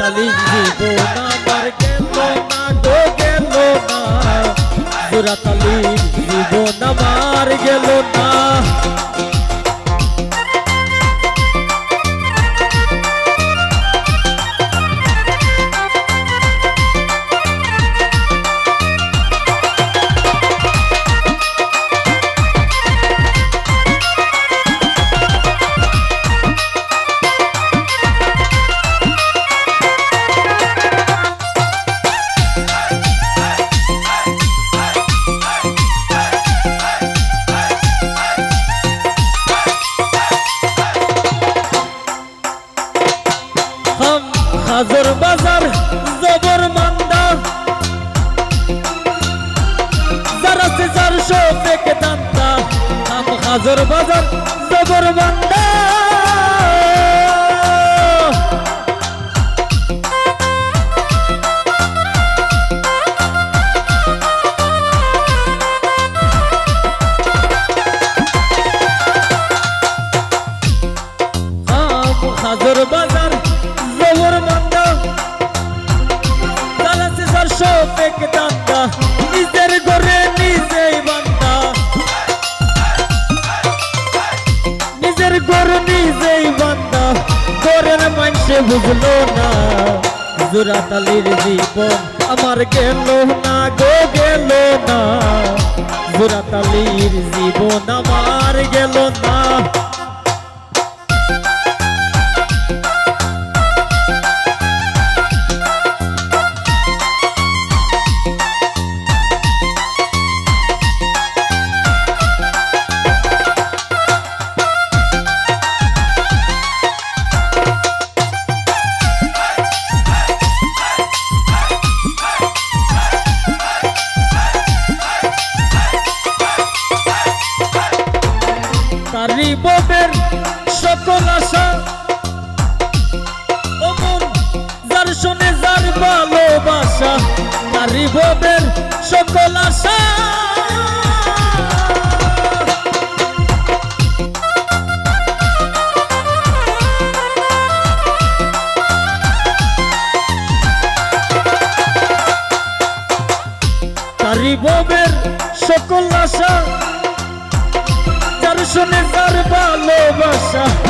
জোড়াতালি জীবন আমার গেল না গো গেল না। জোড়াতালি জীবন আমার গেল না। হাজার বাজার জবর হাম হাজার বাজার জবর মান্দা যারা সে চারশো নিজের নিজেই বান্দা গরের মানছে বুঝলো না জোরাতালির জীবন আমার গেল না গো, গেল না। জোরাতালির জীবন আমার গেল না তারি ববের সকল আশা। তারি সকল আশা। যার শুনে যার ভালোবাসা।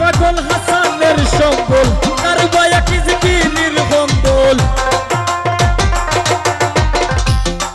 পাগল হাসানের সম্বল, তার বয়া কি নির্বন্দল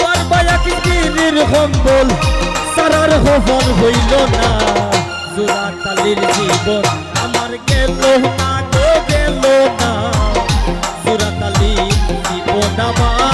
তার বয়া কি নির্বন্দল সারার হবন হইল না, জোড়া তালির জীবন আমার গেল না, গো গেল না। জোড়া তালির জীবন আমার